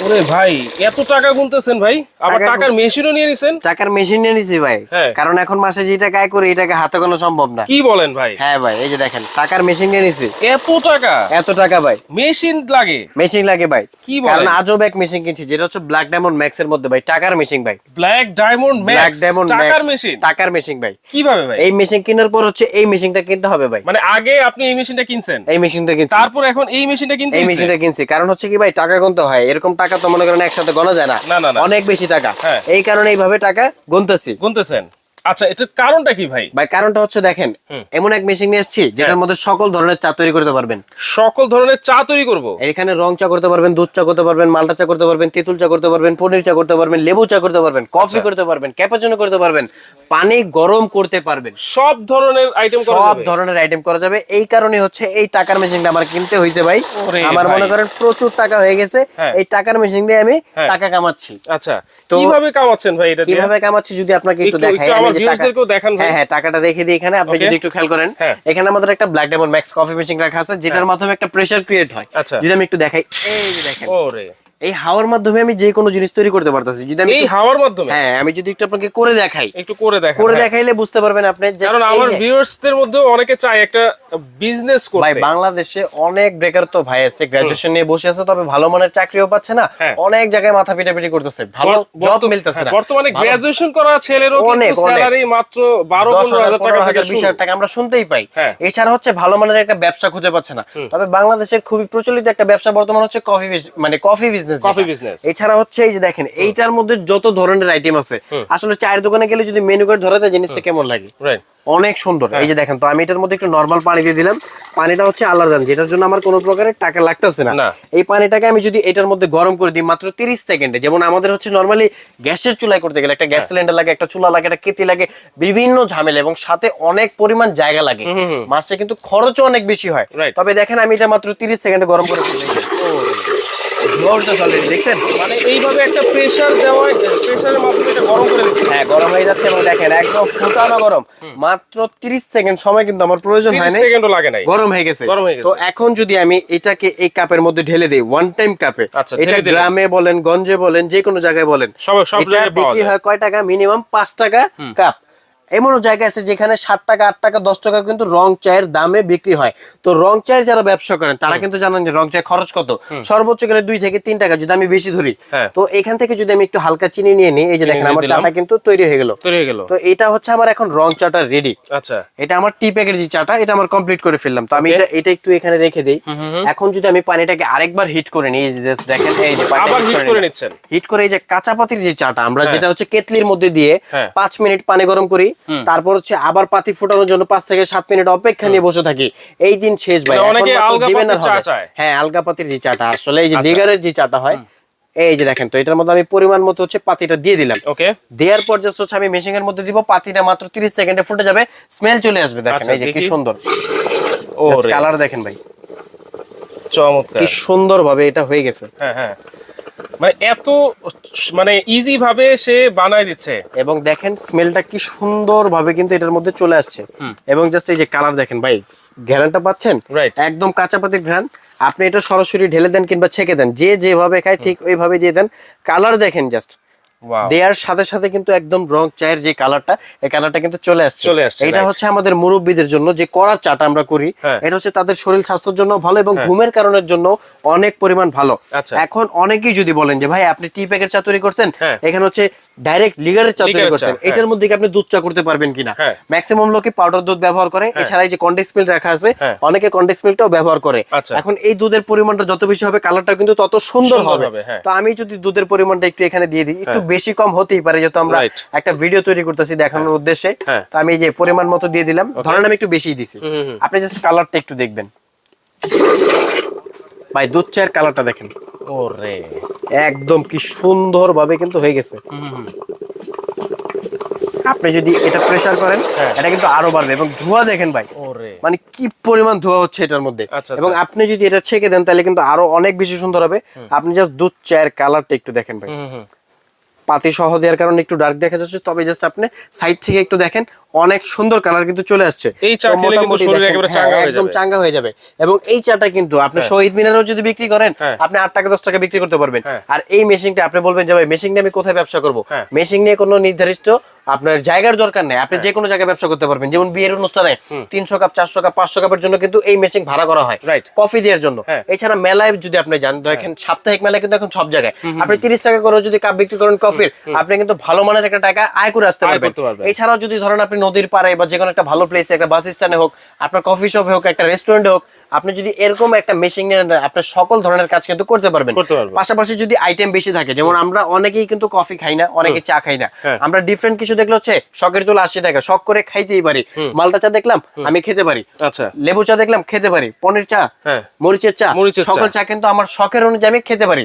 ওরে ভাই এত টাকা গুনতেছেন ভাই? আবার টাকার মেশিনও নিয়ে নিছেন? টাকার মেশিন নিয়ে নিছি ভাই। হ্যাঁ। কারণ এখন মাসে যে টাকা আয় করি এই হাতে কোনো সম্ভব না। কি বলেন ভাই? হ্যাঁ ভাই এই যে দেখেন টাকার মেশিন নিয়ে নিছি। এত টাকা? এত টাকা ভাই। মেশিন লাগে? মেশিন লাগে ভাই। কি বলেন? কারণ আজব এক মেশিন কিনছি যেটা হচ্ছে ব্ল্যাক ডায়মন্ড ম্যাক্স এর মধ্যে ভাই টাকার মেশিন ভাই। ব্ল্যাক ডায়মন্ড ব্ল্যাক ডায়মন্ড টাকার মেশিন টাকার মেশিন ভাই। কীভাবে ভাই? এই মেশিন কেনার পর হচ্ছে এই মেশিনটা কিনতে হবে ভাই। মানে আগে আপনি এই মেশিনটা কিনছেন? এই মেশিনটা কিনছি। তারপর এখন এই মেশিনটা কিনতে এই হইছে? মেশিনটা কিনছি। কারণ হচ্ছে কি ভাই টাকা গুনতে হয় এরকম টাকা তো মনে করেন একসাথে গণা যায় না না, না, না। অনেক বেশি টাকা হ্যাঁ। এই কারণে এইভাবে টাকা গুনতেছি গুনতেছেন আচ্ছা এটার কারণটা কি ভাই? ভাই কারণটা হচ্ছে দেখেন এমন এক মেশিন নিয়ে এসেছি যেটার হ্যাঁ। মধ্যে সকল ধরনের চা তৈরি করতে পারবেন। সকল ধরনের চা তৈরি করব? এখানে রং চা করতে পারবেন দুধ চা করতে পারবেন মালটা চা করতে পারবেন তেঁতুল চা করতে পারবেন পনির চা করতে পারবেন লেবু চা করতে পারবেন কফি আচ্ছা। করতে পারবেন ক্যাপাচিনো করতে পারবেন পানি গরম করতে পারবেন। সব ধরনের আইটেম করা যাবে। সব ধরনের আইটেম করা যাবে। এই কারণে হচ্ছে এই টাকার মেশিনটা আমার কিনতে হয়েছে ভাই। আমার মনে করেন প্রচুর টাকা হয়ে গেছে। হ্যাঁ। এই টাকার মেশিন দিয়ে আমি হ্যাঁ। টাকা কামাচ্ছি। আচ্ছা। তো- কীভাবে কামাচ্ছেন ভাই এটা কীভাবে কামাচ্ছি যদি আপনাকে একটু- দেখাই দেখান হ্যাঁ হ্যাঁ টাকাটা রেখে দিই এখানে আপনি যদি একটু খেয়াল করেন হ্যাঁ। এখানে আমাদের একটা Black Diamond Max coffee machine রাখা আছে যেটার মাধ্যমে একটা প্রেশার ক্রিয়েট হয়। আচ্ছা। যদি আমি একটু দেখাই এই দেখেন। ওরে। এই হাওয়ার মাধ্যমে আমি যে কোনো জিনিস তৈরি করতে পারতেছি। যদি আমি এই হাওয়ার মাধ্যমে? হ্যাঁ আমি যদি একটু আপনাকে করে দেখাই। একটু করে দেখান করে হ্যাঁ। দেখাইলে বুঝতে পারবেন আপনি কারণ আমার ভিউয়ার্সদের মধ্যে অনেকে চায় একটা বিজনেস করতে। ভাই বাংলাদেশে অনেক বেকার তো ভাই আছে গ্রাজুয়েশন নিয়ে বসে আছে তবে ভালো মানের চাকরিও পাচ্ছে না। হ্যাঁ। অনেক জায়গায় মাথা পিটাপিটি করতেছে ভালো জব মিলতেছে না। হ্যাঁ, বর্তমানে গ্রাজুয়েশন করা ছেলেরও কিন্তু স্যালারি মাত্র বারো দশ পনেরো হাজার, হাজার টাকা থেকে হাজার, বিশ শুরু। হাজার টাকা আমরা শুনতেই পাই। এছাড়া হচ্ছে ভালো মানের একটা ব্যবসা খুঁজে পাচ্ছে না। তবে বাংলাদেশের খুবই প্রচলিত একটা ব্যবসা বর্তমান হচ্ছে কফি মানে কফি বিজনেস Coffee business। এছাড়া হচ্ছে এই যে দেখেন এইটার মধ্যে যত ধরনের আইটেম আছে আসলে চায়ের দোকানে গেলে যদি মেনু কার্ড ধরাতে জিনিসটা কেমন লাগে? রাইট অনেক সুন্দর। হ্যাঁ। এই যে দেখেন তো আমি এটার মধ্যে একটু নর্মাল পানি দিয়ে দিলাম। পানিটা হচ্ছে আলাদা যেটার জন্য আমার কোনো প্রকারের টাকা লাগতেছে না। এই পানিটাকে আমি যদি এটার মধ্যে গরম করে দিই মাত্র তিরিশ সেকেন্ডে যেমন আমাদের হচ্ছে নর্মালি গ্যাসের চুলায় করতে গেলে একটা হ্যাঁ। গ্যাস সিলিন্ডার লাগে একটা চুলা লাগে একটা কেতি লাগে বিভিন্ন ঝামেলা এবং সাথে অনেক পরিমাণ জায়গা লাগে। মাসে কিন্তু খরচও অনেক বেশি হয়। তবে দেখেন আমি এটা মাত্র তিরিশ সেকেন্ডে গরম করে জোরটা চলে দেখছেন? মানে এইভাবে একটা প্রেসার দেওয়া মাধ্যমে এটা গরম করে দিচ্ছে। হ্যাঁ গরম হয়ে যাচ্ছে এবং দেখেন একদম ফুটানো গরম। মাত্র তিরিশ সেকেন্ড সময় কিন্তু আমার প্রয়োজন হয় না সেকেন্ডও লাগে নাই। গরম হয়ে গেছে। গরম হয়ে গেছে। তো এখন যদি আমি এটাকে এই কাপের মধ্যে ঢেলে দিই ওয়ান টাইম কাপে আচ্ছা, এটা গ্রামে বলেন গঞ্জে বলেন যে কোনো জায়গায় বলেন সব- সব জায়গায় বিক্রি হয় কয় টাকা? মিনিমাম পাঁচ টাকা কাপ। এমনও জায়গা আছে যেখানে ষাট টাকা আট টাকা দশ টাকা কিন্তু রং চায়ের দামে বিক্রি হয়। তো রং চায়ের যারা ব্যবসা করেন তারা কিন্তু জানেন যে রং চায়ের খরচ কত? সর্বোচ্চ গেলে দুই থেকে তিন টাকা যদি আমি বেশি ধরি। হ্যাঁ। তো এখান থেকে যদি আমি একটু হালকা চিনি নিয়ে নিই এই যে দেখেন আমার চাটা কিন্তু তৈরি হয়ে গেল। তৈরি হয়ে গেল। তো এটা হচ্ছে আমার এখন রং চাটা রেডি আচ্ছা। এটা আমার টি প্যাকের যে চাটা এটা আমার কমপ্লিট করে ফেললাম। তো আমি এটা এটা একটু এখানে রেখে দেই। এখন যদি আমি পানিটাকে আরেকবার হিট করে নিই এই যে দেখেন এই যে আবার হিট করে নিচ্ছেন। হিট করে এই যে কাঁচা পাতির যে চাটা আমরা হ্যাঁ। যেটা হচ্ছে কেতলির মধ্যে দিয়ে হ্যাঁ। পাঁচ মিনিট পানি গরম করি। তারপর হচ্ছে আবার পাতি ফুটানোর জন্য পাঁচ থেকে সাত মিনিট অপেক্ষা নিয়ে বসে থাকি। এই দিন শেষ ভাই। মানে। হ্যাঁ আলগা পাতির যে চাটা আসলে এই যে আচ্ছা। যে চাটা হয় এই যে দেখেন তো এটার মধ্যে আমি পরিমাণ মতো হচ্ছে পাতিটা দিয়ে দিলাম। ওকে। দেওয়ার পর জাস্ট হচ্ছে আমি মেশিং এর মধ্যে দিব পাতিটা মাত্র 30 সেকেন্ডে ফুটে যাবে স্মেল চলে আসবে দেখেন আচ্ছা, এই যে কি সুন্দর। ও কালার দেখেন ভাই। চমৎকার। কি সুন্দর ভাবে এটা হয়ে গেছে। হ্যাঁ হ্যাঁ। মানে এত মানে ইজি ভাবে সে বানায় দিচ্ছে। এবং দেখেন স্মেলটা কি সুন্দর ভাবে কিন্তু এটার মধ্যে চলে আসছে। এবং জাস্ট এই যে কালার দেখেন ভাই ঘ্যানটা পাচ্ছেন. একদম কাঁচা পাতির ঘ্রান। আপনি এটা সরাসরি ঢেলে দেন কিংবা ছেঁকে দেন যে যেভাবে খায় ঠিক ওইভাবে দিয়ে দেন। কালার দেখেন জাস্ট দেওয়ার সাথে সাথে কিন্তু একদম রং চায়ের যে কালারটা এই কালারটা কিন্তু চলে আসছে চলে আসছে, এটা হচ্ছে আমাদের মুরব্বীদের জন্য যে করার চাটা আমরা করি হ্যাঁ। এটা হচ্ছে তাদের শরীর স্বাস্থ্যের জন্য ভালো এবং ঘুমের কারণের জন্য অনেক পরিমাণ ভালো আচ্ছা। এখন অনেকেই যদি বলেন যে ভাই আপনি টি প্যাকের চা তৈরি করছেন হ্যাঁ। এখানে হচ্ছে ডাইরেক্ট লিগারের চা তৈরি করছেন হ্যাঁ। এটার মধ্যে কি আপনি দুধ চা করতে পারবেন কিনা হ্যাঁ। ম্যাক্সিমাম লোকে পাউডার দুধ ব্যবহার করে এছাড়া এই যে কন্ডেন্স মিল্ক রাখা আছে হ্যাঁ। অনেকে কন্ডেন্স মিল্কটাও ব্যবহার করে আচ্ছা। এখন এই দুধের পরিমাণটা যত বেশি হবে কালারটা কিন্তু তত সুন্দর হবে হ্যাঁ। তো আমি যদি দুধের পরিমাণটা একটু এখানে দিয়ে দিই একটু বেশি কম হতেই পারে যেহেতু আমরা একটা ভিডিও তৈরি করতেছি দেখানোর উদ্দেশ্যে। হ্যাঁ। তো আমি যে পরিমাণ মতো দিয়ে দিলাম। ধরেন আমি একটু বেশি দিছি। আপনি জাস্ট কালারটা একটু দেখবেন। ভাই দুধ চায়ের কালারটা দেখেন। ওরে। একদম কি সুন্দর ভাবে কিন্তু হয়ে গেছে। আপনি যদি এটা প্রেসার করেন হ্যাঁ। এটা কিন্তু আরও বাড়বে এবং ধোঁয়া দেখেন ভাই। ওরে। মানে কি পরিমাণ ধোঁয়া হচ্ছে এটার মধ্যে। আচ্ছা, এবং আচ্ছা। আপনি যদি এটা ছেঁকে দেন তাহলে কিন্তু আরও অনেক বেশি সুন্দর হবে। আপনি জাস্ট দুধ চায়ের কালারটা একটু দেখেন ভাই। পাতি সহ দেওয়ার কারণে একটু ডার্ক দেখা যাচ্ছে। তবে জাস্ট আপনি সাইড থেকে একটু দেখেন অনেক সুন্দর কালার কিন্তু চলে আসছে। এই চা হ্যাঁ, চাঙ্গা হয়ে একদম চাঙ্গা হয়ে যাবে। এবং এই চাটা কিন্তু আপনি শহীদ মিনারও যদি বিক্রি করেন হ্যাঁ। আপনি আট টাকা দশ টাকা বিক্রি করতে পারবেন। হ্যাঁ। আর এই মেশিনটা আপনি বলবেন যে ভাই মেশিন নিয়ে আমি কোথায় ব্যবসা করব? হ্যাঁ। মেশিন নিয়ে কোনো নির্ধারিত আপনার জায়গার দরকার নেই। আপনি যে কোনো জায়গায় ব্যবসা করতে পারবেন। যেমন বিয়ের অনুষ্ঠানে তিনশো কাপ চারশো কাপ পাঁচশো কাপের জন্য কিন্তু এই মেশিন ভাড়া করা হয়। Right. কফি দেওয়ার জন্য। হ্যাঁ। এছাড়া মেলায় যদি আপনি যান দেখেন সাপ্তাহিক মেলায় কিন্তু এখন সব জায়গায়। আপনি তিরিশ টাকা করে যদি কাপ বিক্রি করেন কফির আপনি কিন্তু ভালো মানের একটা টাকা আয় করে আসতে পারবেন। এছাড়াও যদি ধরেন আপনি নদীর পাড়ে বা যে কোনো একটা ভালো প্লেসে একটা বাস স্ট্যান্ডে হোক আপনার কফি শপে হোক একটা রেস্টুরেন্টে হোক আপনি যদি এরকম একটা মেশিন নেন, আপনার সকল ধরনের কাজ কিন্তু করতে পারবেন। পাশাপাশি যদি আইটেম বেশি থাকে যেমন আমরা অনেকেই কিন্তু কফি খাই না অনেকে চা খাই না। হ্যাঁ। আমরা ডিফারেন্ট কিছু দেখলে হচ্ছে শখের চলে আশি টাকা শখ করে খাইতেই পারি। মালটা চা দেখলাম আমি খেতে পারি। আচ্ছা। লেবু চা দেখলাম খেতে পারি। পনির চা হ্যাঁ। মরিচের চা সকল চা। কিন্তু আমার শখের অনুযায়ী আমি খেতে পারি।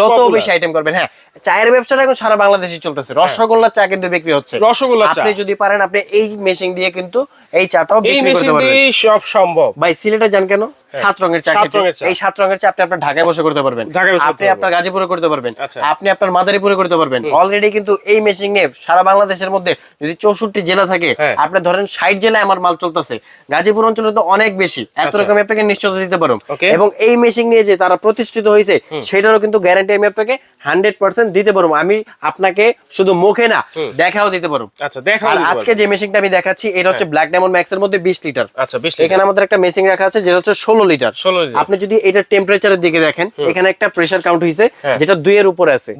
যত বেশি আইটেম করবেন হ্যাঁ চায়ের ব্যবসাটা এখন সারা বাংলাদেশে চলতেছে। রসগোল্লার চা কিন্তু বিক্রি হচ্ছে। রসগোল্লা চা। আপনি যদি পারেন আপনি এই মেশিন দিয়ে কিন্তু এই চাটাও এই বিক্রি মেশিন করতে পারবেন। দিয়ে সব সম্ভব। ভাই সিলেটে যান কেন? সাত রঙের চা সাত। রঙের চা। এই সাত রঙের চা আপনি আপনার ঢাকায় বসে করতে পারবেন। আপনি আপনার গাজীপুরে করতে পারবেন। আচ্ছা। আপনি আপনার মাদারীপুরে করতে পারবেন। অলরেডি কিন্তু এই মেশিন নিয়ে সারা বাংলাদেশের মধ্যে যদি চৌষট্টি জেলা থাকে হ্যাঁ। আপনি ধরেন ষাট জেলায় আমার মাল চলতেছে। গাজীপুর অঞ্চলে তো অনেক বেশি। এত আচ্ছা। রকম আপনাকে নিশ্চয়তা দিতে পারো। এবং এই মেশিন নিয়ে যে তারা প্রতিষ্ঠিত হয়েছে সেটারও কিন্তু গ্যারান্টি আমি আপনাকে হান্ড্রেড পার্সেন্ট দিতে পারব। আমি আপনাকে শুধু মুখে না দেখাও দিতে পারব। আচ্ছা দেখা আজকে যে মেশিনটা আমি দেখাচ্ছি এটা হচ্ছে ব্ল্যাক ডায়মন্ড ম্যাক্স এর মধ্যে বিশ লিটার আচ্ছা এখানে আমাদের একটা মেশিন রাখা আছে যেটা হচ্ছে ষোলো 16 লিটার। আপনি যদি এটা টেম্পারেচারের দিকে দেখেন এখানে একটা প্রেসার কাউন্ট হয়েছে হ্যাঁ। যেটা দুইয়ের উপরে আছে।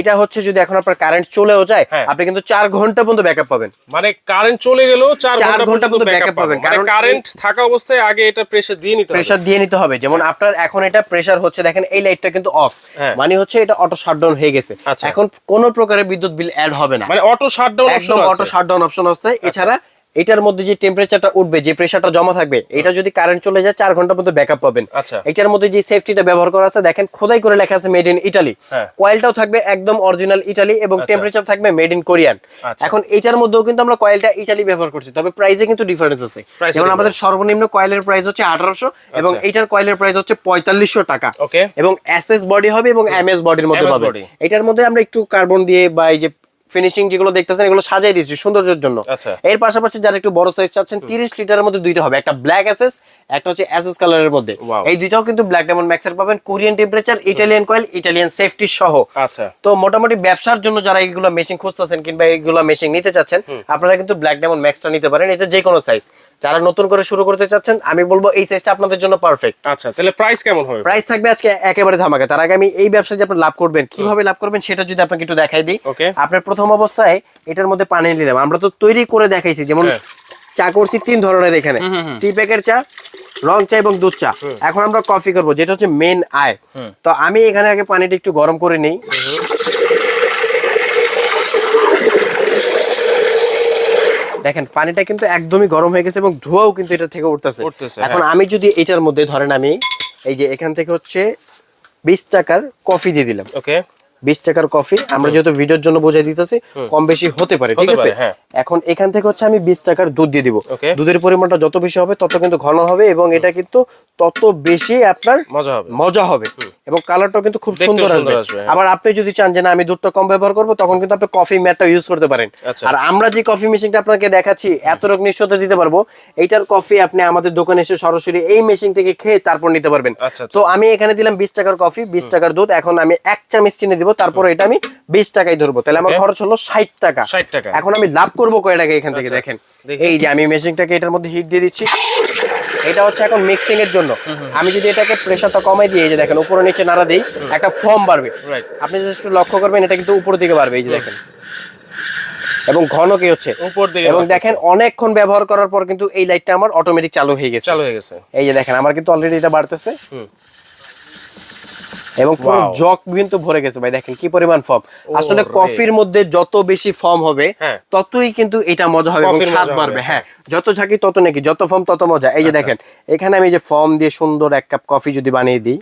এটা হচ্ছে যদি এখন আপনার কারেন্ট চলেও যায় হ্যাঁ। আপনি কিন্তু চার ঘণ্টা পর্যন্ত ব্যাকআপ পাবেন। মানে কারেন্ট চলে গেলেও চার ঘণ্টা পর্যন্ত ব্যাকআপ পাবেন। মানে কারণ কারেন্ট থাকা অবস্থায় আগে এটা প্রেসার দিয়ে নিতে হবে। প্রেসার দিয়ে নিতে হবে। যেমন আপনার এখন এটা প্রেসার হচ্ছে দেখেন এই লাইটটা কিন্তু অফ হ্যাঁ। মানে হচ্ছে এটা অটো শাটডাউন হয়ে গেছে। আচ্ছা। এখন কোন প্রকারের বিদ্যুৎ বিল অ্যাড হবে না। মানে auto shutdown option auto shutdown option আছে। এছাড়া এটার মধ্যে যে টেম্পারেচারটা উঠবে যে প্রেসারটা জমা থাকবে এটা যদি কারেন্ট চলে যায় চার ঘণ্টা পর্যন্ত ব্যাকআপ পাবেন আচ্ছা। এটার মধ্যে যে সেফটিটা ব্যবহার করা আছে দেখেন খোদাই করে লেখা আছে মেড ইন ইটালি। কয়েলটাও থাকবে একদম অরিজিনাল ইটালি এবং টেম্পারেচার থাকবে মেড ইন কোরিয়ান আচ্ছা। এখন এটার মধ্যেও কিন্তু আমরা কয়েলটা ইটালি ব্যবহার করছি তবে প্রাইসে কিন্তু ডিফারেন্স আছে যেমন আমাদের সর্বনিম্ন কয়েলের প্রাইস হচ্ছে আঠারোশো এবং আচ্ছা। এটার কয়েলের প্রাইস হচ্ছে পঁয়তাল্লিশশো টাকা. এবং এসএস বডি হবে এবং এমএস বডির মধ্যে পাবে এটার মধ্যে আমরা একটু কার্বন দিয়ে বা এই যে ফিনিশিং যেগুলো দেখতেছেন এগুলো সাজাই দিয়েছি সৌন্দর্যের জন্য। আচ্ছা। এর পাশাপাশি যারা একটু বড় সাইজ চাচ্ছেন তিরিশ লিটারের মধ্যে দুইটা হবে। একটা ব্ল্যাক এসএস একটা হচ্ছে এসএস কালারের মধ্যে। এই দুইটাও কিন্তু ব্ল্যাক ডায়মন্ড ম্যাক্সের পাবেন। Korean temperature Italian coil Italian safety সহ। আচ্ছা। তো মোটামুটি ব্যবসার জন্য যারা এইগুলো মেশিন খুঁজতেছেন কিংবা এইগুলো মেশিন নিতে চাচ্ছেন আপনারা কিন্তু ব্ল্যাক ডায়মন্ড ম্যাক্সটা নিতে পারেন। এটা যে কোনো সাইজ যারা নতুন করে শুরু করতে চাচ্ছেন আমি বলব এই সাইজটা আপনাদের জন্য পারফেক্ট আচ্ছা তাহলে প্রাইস কেমন হবে? প্রাইস থাকবে আজকে একেবারে ধামাকা। তার আগে আমি এই ব্যবসায় যে আপনি লাভ করবেন কীভাবে লাভ করবেন সেটা যদি আপনাকে একটু দেখাই দিই। Okay. আপনার প্রথম অবস্থায় এটার মধ্যে পানি নিলাম। আমরা তো তৈরি করে দেখাইছি যেমন। চা করছি তিন ধরনের এখানে। টি প্যাকের চা রং চা এবং দুধ চা। এখন আমরা কফি করব যেটা হচ্ছে মেন আয়। তো আমি এখানে আগে পানিটা একটু গরম করে নিই। দেখেন পানিটা কিন্তু একদমই গরম হয়ে গেছে এবং ধোয়াও কিন্তু এটা থেকে উঠতেছে। উঠতেছে, এখন হ্যাঁ। আমি যদি এটার মধ্যে ধরেন আমি এই যে এখান থেকে হচ্ছে বিশ টাকার কফি দিয়ে দিলাম। ওকে। বিশ টাকার কফি আমরা যেহেতু ভিডিওর জন্য বোঝাই দিতেছি কম বেশি হতে পারে ঠিক আছে? হ্যাঁ। এখন এখান থেকে হচ্ছে আমি বিশ টাকার দুধ দিয়ে দিব। দুধের পরিমাণটা যত বেশি হবে তত কিন্তু ঘন হবে এবং এটা কিন্তু তত বেশি আপনার মজা হবে। মজা হবে। এবং কালারটাও কিন্তু খুব সুন্দর আসবে। হ্যাঁ। আবার আপনি যদি চান যে না আমি দুধটা কম ব্যবহার করব তখন কিন্তু আপনি কফি ম্যাটটা ইউজ করতে পারেন। আচ্ছা। আর আমরা যে কফি মেশিনটা আপনাকে দেখাচ্ছি এত রকম নিশ্চয়তা দিতে পারব এইটার কফি আপনি আমাদের দোকানে এসে সরাসরি এই মেশিন থেকে খেয়ে তারপর নিতে পারবেন। আচ্ছা, আচ্ছা। তো আমি এখানে দিলাম বিশ টাকার কফি বিশ টাকার দুধ এখন আমি এক চামচ চিনি দিব তারপর এটা আমি বিশ টাকায় ধরবো। তাহলে আমার খরচ হলো ষাট টাকা। 60 টাকা। এখন আমি লাভ করব কয় টাকা এখান থেকে আচ্ছা, দেখেন। এই যে আমি মেশিনটাকে এটার মধ্যে হিট দিয়ে দিচ্ছি। এটা হচ্ছে এখন মিক্সিং এর জন্য। আমি যদি এটাকে প্রেশারটা কমাই দিই এই যে দেখেন উপরে নিচে নাড়া দিই একটা ফর্ম বাড়বে। আপনি যদি একটু লক্ষ্য করবেন এটা কিন্তু উপরের দিকে বাড়বে এই যে দেখেন। এবং ঘন কি হচ্ছে? উপর দিকে এবং দেখেন অনেকক্ষণ ব্যবহার করার পর কিন্তু এই লাইটটা আমার অটোমেটিক চালু হয়ে গেছে। চালু হয়ে গেছে। এই যে দেখেন আমার কিন্তু অলরেডি এটা বাড়তেছে। এবং পুরো জগ কিন্তু ভরে গেছে ভাই দেখেন কি পরিমাণ ফর্ম আসলে কফির মধ্যে যত বেশি ফর্ম হবে হ্যাঁ। ততই কিন্তু এটা মজা হবে এবং স্বাদ বাড়বে। হ্যাঁ যত ঝাঁকি তত নাকি যত ফর্ম তত মজা। এই যে দেখেন এখানে আমি যে ফর্ম দিয়ে সুন্দর এক কাপ কফি যদি বানিয়ে দিই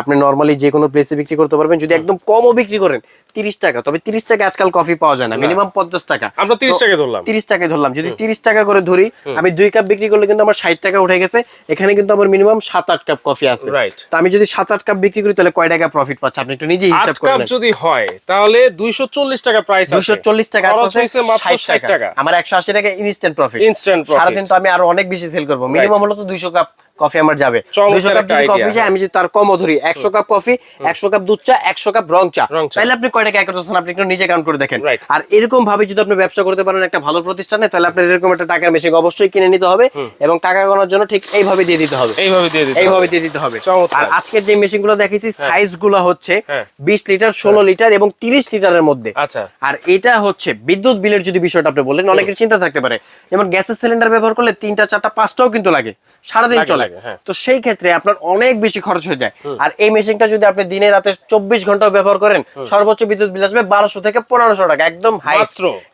আপনি নর্মালি যে কোনো প্লেসে বিক্রি করতে পারবেন। যদি একদম কমও বিক্রি করেন তিরিশ টাকা। তবে তিরিশ টাকা আজকাল কফি পাওয়া যায় না মিনিমাম পঞ্চাশ টাকা। আমরা তিরিশ টাকা ধরলাম। তিরিশ টাকায় ধরলাম। যদি তিরিশ টাকা করে ধরি আমি দুই কাপ বিক্রি করলে কিন্তু আমার ষাট টাকা উঠে গেছে। এখানে কিন্তু আমার মিনিমাম সাত আট কাপ কফি আছে. তো আমি যদি সাত আট কাপ বিক্রি করি তাহলে কয় টাকা প্রফিট পাচ্ছে। আপনি একটু নিজে হিসাব করেন যদি হয় তাহলে দুইশো চল্লিশ টাকা প্রাইস দুশো চল্লিশ টাকা খরচ আছে মাত্র 60 টাকা। আমার একশো আশি টাকা ইনস্ট্যান্ট প্রফিট ইনস্ট্যান্ট profit. সারাদিন তো আমি আরও অনেক বেশি সেল করব। মিনিমাম হলো তো দুইশো কাপ কফি আমার যাবে। দুইশো কাপ যদি কফি যায় আমি যদি তার কমও ধরি একশো কাপ কফি একশো কাপ দুধ চা একশো কাপ রং চা। তাহলে আপনি কয় টাকা করতেছেন আপনি একটু নিজে কাউন্ট করে দেখেন। আর এরকম ভাবে যদি আপনি ব্যবসা করতে পারেন একটা ভালো প্রতিষ্ঠানে তাহলে আপনার এরকম একটা টাকার মেশিন অবশ্যই কিনে নিতে হবে এবং টাকা গোনার জন্য ঠিক এইভাবে দিয়ে দিতে হবে। এইভাবে দিয়ে দিতে এইভাবে দিয়ে দিতে হবে। আর আজকের যে মেশিনগুলো দেখেছি সাইজগুলো হচ্ছে হ্যাঁ। বিশ লিটার ষোলো লিটার এবং তিরিশ লিটারের মধ্যে। আচ্ছা। আর এটা হচ্ছে বিদ্যুৎ বিলের যদি বিষয়টা আপনি বললেন অনেকের চিন্তা থাকতে পারে। যেমন গ্যাসের সিলিন্ডার ব্যবহার করলে তিনটা চারটা পাঁচটাও কিন্তু লাগে। সারাদিন চলে। লাগে, হ্যাঁ। তো সেই ক্ষেত্রে আপনার অনেক বেশি খরচ হয়ে যায়। আর এই মেশিনটা যদি আপনি দিনে রাতে চব্বিশ ঘন্টাও ব্যবহার করেন সর্বোচ্চ বিদ্যুৎ বিল আসবে বারোশো থেকে পনেরোশো টাকা একদম হাই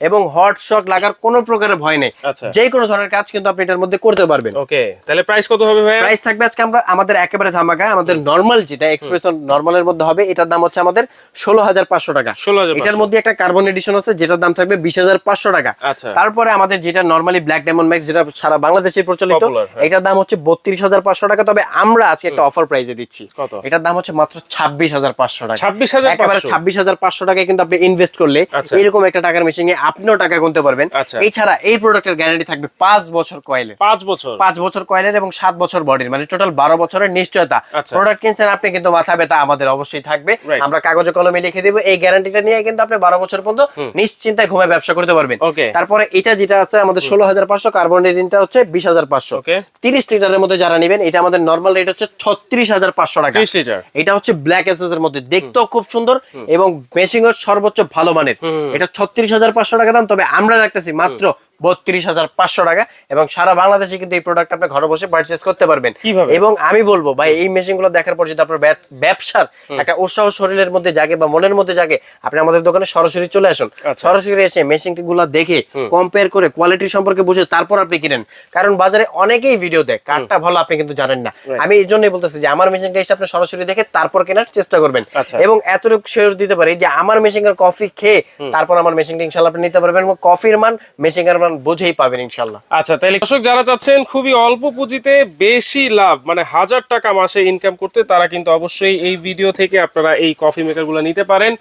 এবং হট শক লাগার কোনো প্রকারের ভয় নেই। আচ্ছা। যে কোনো ধরনের কাজ কিন্তু আপনি এটার মধ্যে করতে পারবেন। ওকে তাহলে প্রাইস কত হবে প্রাইস থাকবে আজকে আমরা আমাদের একেবারে ধামাকা আমাদের নর্মাল যেটা এক্সপ্রেস নর্মালের মধ্যে হবে এটার দাম হচ্ছে আমাদের ষোলো হাজার পাঁচশো টাকা। 16,500 এটার মধ্যে একটা কার্বন এডিশন আছে যেটার দাম থাকবে বিশ হাজার পাঁচশো টাকা। আচ্ছা। তারপরে আমাদের যেটা নর্মালি ব্ল্যাক ডায়মন্ড ম্যাক্স যেটা সারা বাংলাদেশে প্রচলিত হ্যাঁ। এটার দাম হচ্ছে বত্রিশ হাজার পাঁচশো টাকা তবে আমরা আজকে একটা অফার প্রাইসে দিচ্ছি। এটার দাম হচ্ছে মাত্র ছাব্বিশ হাজার পাঁচশো টাকা। 26,500 একেবারে ছাব্বিশ হাজার পাঁচশো টাকায় কিন্তু আপনি ইনভেস্ট করলে আচ্ছা। এরকম একটা টাকার মেশিনে আপনিও টাকা গুনতে পারবেন। আচ্ছা। এছাড়া এই প্রোডাক্টের গ্যারান্টি থাকবে পাঁচ বছর কয়েলে পাঁচ বছর? পাঁচ বছর কয়েলের এবং সাত বছর বডির মানে টোটাল বারো বছরের নিশ্চয়তা। আচ্ছা। প্রোডাক্ট কিনছেন আপনি কিন্তু মাথা ব্যথা আমাদের অবশ্যই থাকবে। আমরা কাগজে কলমে লিখে দেবো। এই গ্যারান্টিটা নিয়ে কিন্তু আপনি বারো বছর পর্যন্ত নিশ্চিন্তায় ঘুমে ব্যবসা করতে পারবেন। তারপরে এটা যেটা আছে আমাদের ষোলো হাজার পাঁচশো কার্বন রেজিনটা হচ্ছে বিশ হাজার পাঁচশো। তিরিশ লিটারের মধ্যে যারা নেবেন এটা আমাদের নর্মাল রেট হচ্ছে ছত্রিশ হাজার পাঁচশো টাকা। লিটার। এটা হচ্ছে ব্ল্যাক এসএস এর মধ্যে। দেখতেও খুব সুন্দর এবং মেশিং এর সর্বোচ্চ ভালো মানের। এটা ছত্রিশ হাজার পাঁচশো টাকা দাম তবে আমরা রাখতেছি মাত্র বত্রিশ হাজার পাঁচশো টাকা এবং সারা বাংলাদেশে কিন্তু এই প্রোডাক্ট আপনি ঘরে বসে পারচেস করতে পারবেন? এবং আমি বলব ভাই এই মেশিনগুলো দেখার পর যদি আপনার ব্যব- ব্যবসার একটা উৎসাহ শরীরের মধ্যে জাগে বা মনের মধ্যে জাগে আপনি আমাদের দোকানে সরাসরি চলে আসুন। আচ্ছা। সরাসরি এসে মেশিনগুলো দেখে কম্পেয়ার করে কোয়ালিটি সম্পর্কে বুঝে তারপর আপনি কিনেন। কারণ বাজারে অনেকেই ভিডিও দেয় কারটা ভালো আপনি কিন্তু জানেন না। আমি এই জন্যই বলতেছি যে আমার মেশিনটা এসে আপনি সরাসরি দেখে তারপর কেনার চেষ্টা করবেন। আচ্ছা। এবং এতটুকু শেয়ার দিতে পারি যে আমার মেশিনের কফি খেয়ে তারপর আমার মেশিনটা ইনশাল্লাহ আপনি নিতে পারবেন এবং কফির মান মেশিনের মান বুঝেই পাবেন ইনশাল্লাহ আচ্ছা তাহলে দর্শক যারা চাচ্ছেন খুবই অল্প পুঁজিতে বেশি লাভ মানে হাজার টাকা মাসে ইনকাম করতে, তারা কিন্তু অবশ্যই এই ভিডিও থেকে আপনারা এই কফি মেকারগুলো নিতে পারেন,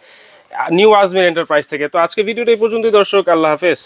নিউ আজমির এন্টারপ্রাইজ থেকে। তো আজকে ভিডিওটা এই পর্যন্তই, দর্শক, আল্লাহ হাফেজ।